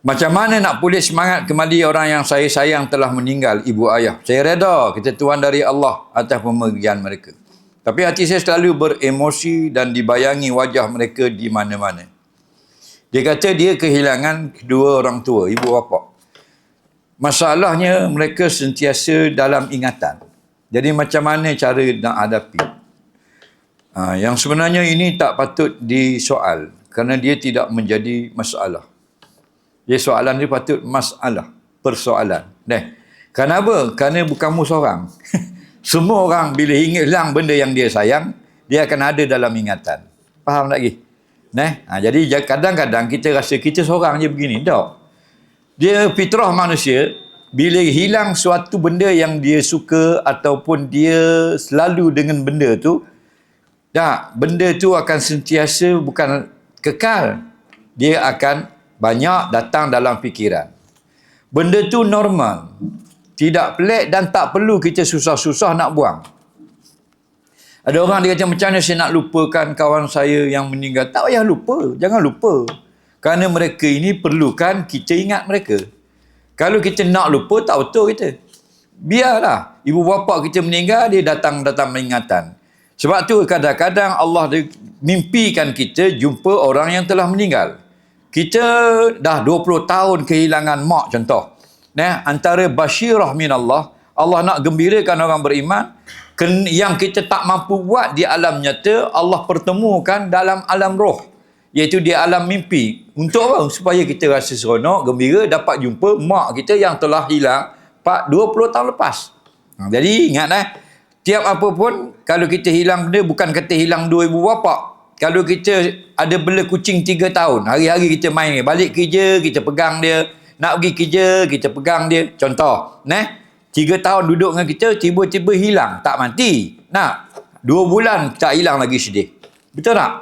Macam mana nak pulih semangat kembali orang yang saya sayang telah meninggal, ibu ayah. Saya reda ketentuan dari Allah atas pemergian mereka. Tapi hati saya selalu beremosi dan dibayangi wajah mereka di mana-mana. Dia kata dia kehilangan kedua orang tua, ibu bapa. Masalahnya mereka sentiasa dalam ingatan. Jadi macam mana cara nak hadapi? Ha, yang sebenarnya ini tak patut disoal kerana dia tidak menjadi masalah. Dia soalan dia patut masalah, persoalan. Deh. Kenapa? Kerana bukanmu seorang. Semua orang bila ingat hilang benda yang dia sayang, dia akan ada dalam ingatan. Faham tak lagi? Nah, ha, jadi kadang-kadang kita rasa kita seorang je begini. Tak. Dia fitrah manusia, bila hilang suatu benda yang dia suka ataupun dia selalu dengan benda tu, tak, benda tu akan sentiasa bukan kekal. Dia akan banyak datang dalam fikiran. Benda tu normal. Tidak pelik dan tak perlu kita susah-susah nak buang. Ada orang dia kata macam mana saya nak lupakan kawan saya yang meninggal. Tak payah lupa. Jangan lupa. Kerana mereka ini perlukan kita ingat mereka. Kalau kita nak lupa, tak betul kita. Biarlah. Ibu bapa kita meninggal, dia datang-datang peringatan. Sebab tu kadang-kadang Allah mimpikan kita jumpa orang yang telah meninggal. Kita dah 20 tahun kehilangan mak contoh. Nah, antara basyirah min Allah, Allah nak gembirakan orang beriman yang kita tak mampu buat di alam nyata, Allah pertemukan dalam alam roh. Iaitu di alam mimpi. Untuk apa? Supaya kita rasa seronok, gembira, dapat jumpa mak kita yang telah hilang 20 tahun lepas. Ha, jadi ingat eh, tiap apa pun, kalau kita hilang benda, bukan kata hilang dua ibu bapa. Kalau kita ada bela kucing tiga tahun, hari-hari kita main, balik kerja, kita pegang dia, nak pergi kerja, kita pegang dia. Contoh, nah, tiga tahun duduk dengan kita, tiba-tiba hilang, tak mati. Nak, dua bulan tak hilang lagi sedih. Betul tak?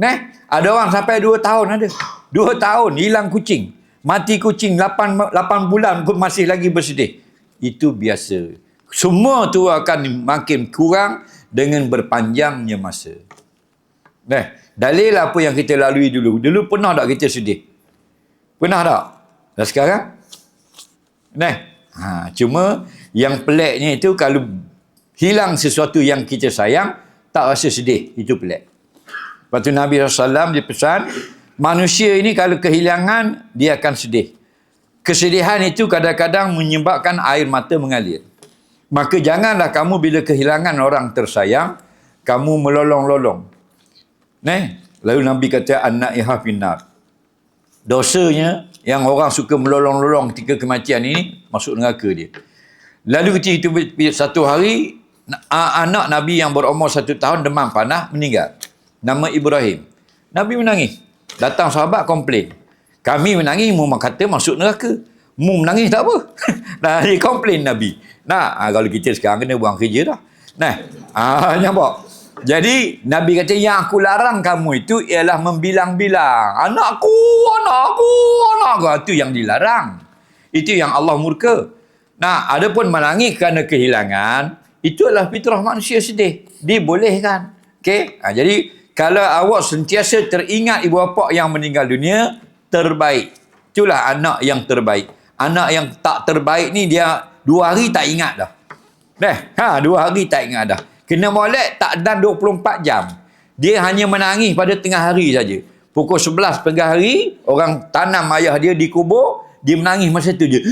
Nah, ada orang sampai dua tahun ada. Dua tahun hilang kucing. Mati kucing lapan, lapan bulan pun masih lagi bersedih. Itu biasa. Semua tu akan makin kurang dengan berpanjangnya masa. Nah, dalil apa yang kita lalui dulu. Dulu pernah tak kita sedih? Pernah tak? Dan sekarang? Nah, ha, cuma yang peliknya itu kalau hilang sesuatu yang kita sayang, tak rasa sedih. Itu pelik. Lepas tu Nabi SAW dia pesan, manusia ini kalau kehilangan, dia akan sedih. Kesedihan itu kadang-kadang menyebabkan air mata mengalir. Maka janganlah kamu bila kehilangan orang tersayang, kamu melolong-lolong. Nah, lalu Nabi kata anak iha finar. Dosanya yang orang suka melolong-lolong ketika kematian ini masuk neraka dia. Lalu ketika itu satu hari anak Nabi yang berumur satu tahun demam panah meninggal. Nama Ibrahim. Nabi menangis. Datang sahabat komplain. Kami menangis, mu kata masuk neraka. Mu menangis tak apa. nah, dia komplain Nabi. Nah, kalau kita sekarang kena buang kerja dah. Nah, ah, nampak? Jadi Nabi kata yang aku larang kamu itu ialah membilang-bilang. Anakku, anakku, anakku. Itu yang dilarang. Itu yang Allah murka. Nah, ada pun menangis kerana kehilangan, itu adalah fitrah manusia sedih. Dibolehkan. Okey? Ha, jadi, kalau awak sentiasa teringat ibu bapa yang meninggal dunia, terbaik. Itulah anak yang terbaik. Anak yang tak terbaik ni dia dua hari tak ingat dah. Dah, ha, dua hari tak ingat dah. Kena molek tak dan 24 jam. Dia hanya menangis pada tengah hari saja. Pukul 11 tengah hari, orang tanam ayah dia dikubur, dia menangis masa tu je.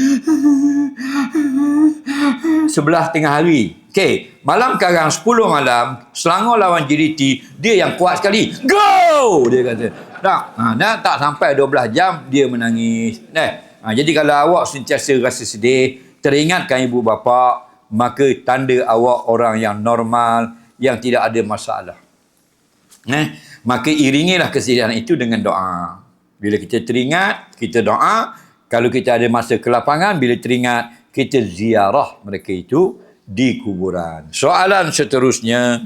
Sebelah tengah hari. Okey, malam karang 10 malam, Selangor lawan JDT, dia yang kuat sekali. Go! Dia kata. Tak, ha, dah tak sampai 12 jam, dia menangis. Nah, ha, jadi kalau awak sentiasa rasa sedih, teringatkan ibu bapa, maka tanda awak orang yang normal, yang tidak ada masalah. Eh? Maka iringilah kesedihan itu dengan doa. Bila kita teringat, kita doa. Kalau kita ada masa kelapangan, bila teringat, kita ziarah mereka itu di kuburan. Soalan seterusnya,